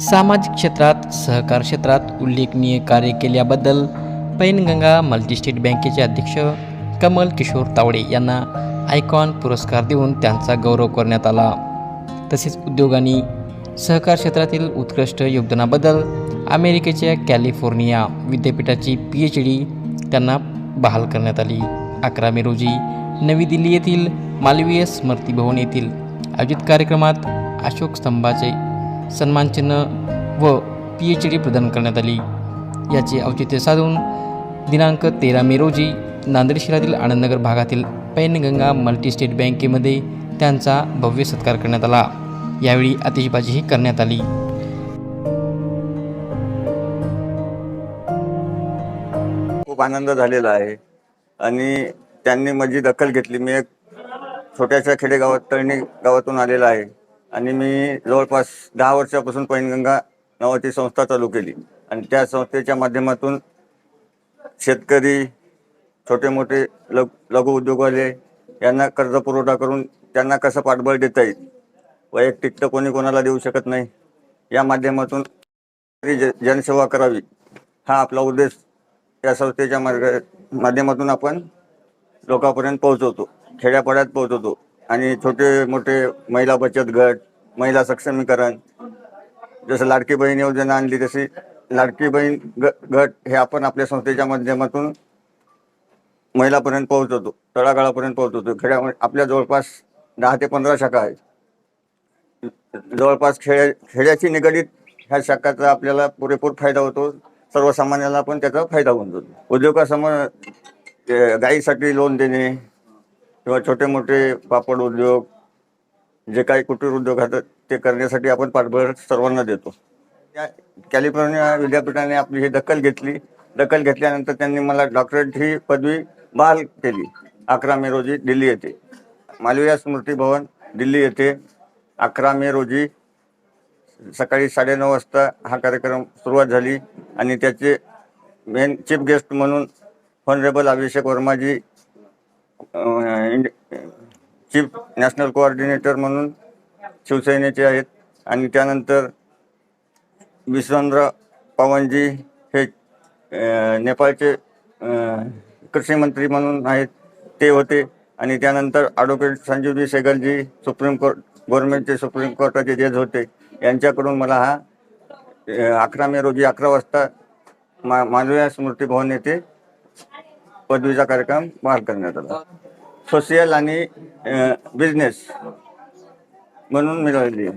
सामाजिक क्षेत्रात सहकार क्षेत्रात उल्लेखनीय कार्य केल्याबद्दल पैनगंगा मल्टीस्टेट बँकेचे अध्यक्ष कमल किशोर तावडे यांना आयकॉन पुरस्कार देऊन त्यांचा गौरव करण्यात आला. तसेच उद्योगांनी सहकार क्षेत्रातील उत्कृष्ट योगदानाबद्दल अमेरिकेच्या कॅलिफोर्निया विद्यापीठाची पी एच डी त्यांना बहाल करण्यात आली. अकरा मे रोजी नवी दिल्ली येथील मालवीय स्मृती भवन येथील आयोजित कार्यक्रमात अशोक स्तंभाचे सन्मानचिन्ह व पी एच डी प्रदान करण्यात आली. याचे औचित्य साधून दिनांक तेरा मे रोजी नांदेड शहरातील आनंदनगर भागातील पैनगंगा मल्टीस्टेट बँकेमध्ये त्यांचा भव्य सत्कार करण्यात आला. यावेळी आतिषबाजीही करण्यात आली. खूप आनंद झालेला आहे. आणि त्यांनी माझी दखल घेतली. मी एक छोट्याशा खेडेगावात तळणी गावातून आलेला आहे. आणि मी जवळपास दहा वर्षापासून पैनगंगा नावाची संस्था चालू केली. आणि त्या संस्थेच्या माध्यमातून शेतकरी छोटे मोठे लघ लघु उद्योगवाले यांना कर्ज पुरवठा करून त्यांना कसं पाठबळ देता येईल? वैयक्तिक तर कोणी कोणाला देऊ शकत नाही. या माध्यमातून जनसेवा करावी. हा आपला उद्देश. या संस्थेच्या मार्ग माध्यमातून आपण लोकांपर्यंत पोहोचवतो. खेड्यापाड्यात पोहोचवतो. आणि छोटे मोठे महिला बचत गट महिला सक्षमीकरण जसं लाडकी बहीण योजना आणली तशी लाडकी बहीण ग गट हे आपण आपल्या संस्थेच्या माध्यमातून महिलापर्यंत पोहोचवतो तळागाळापर्यंत पोहोचवतो. खेड्यामध्ये आपल्या जवळपास दहा ते पंधरा शाखा आहेत. जवळपास खेड्या खेड्याशी निगडीत ह्या शाखाचा आपल्याला पुरेपूर फायदा होतो. सर्वसामान्याला पण त्याचा फायदा होऊन जातो. उद्योगासमोर गाईसाठी लोन देणे किंवा छोटे मोठे पापड उद्योग जे काही कुटीर उद्योग आहेत ते करण्यासाठी आपण पाठबळ सर्वांना देतो. त्या कॅलिफोर्निया विद्यापीठाने आपली ही दखल घेतली. दखल घेतल्यानंतर त्यांनी मला डॉक्टरेट ही पदवी बहाल केली. अकरा मे रोजी दिल्ली येथे. मालविया स्मृती भवन दिल्ली येथे. अकरा मे रोजी सकाळी साडेनऊ वाजता हा कार्यक्रम सुरुवात झाली आणि त्याचे मेन चीफ गेस्ट म्हणून ऑनरेबल अभिषेक वर्माजी चीफ नॅशनल कोऑर्डिनेटर म्हणून शिवसेनेचे आहेत. आणि त्यानंतर विश्वेंद्र पवनजी हे नेपाळचे कृषीमंत्री कृषी मंत्री म्हणून आहेत. ते होते. आणि त्यानंतर advocate Sanjeevji Sehgalji supreme court गव्हर्नमेंटचे सुप्रीम कोर्टाचे जज होते यांच्याकडून मला हा अकरा मे रोजी अकरा वाजता मा मालव्या स्मृती भवन येथे पदवीचा कार्यक्रम पार करण्यात आला. सोशल आणि बिझनेस. म्हणून मिळालेली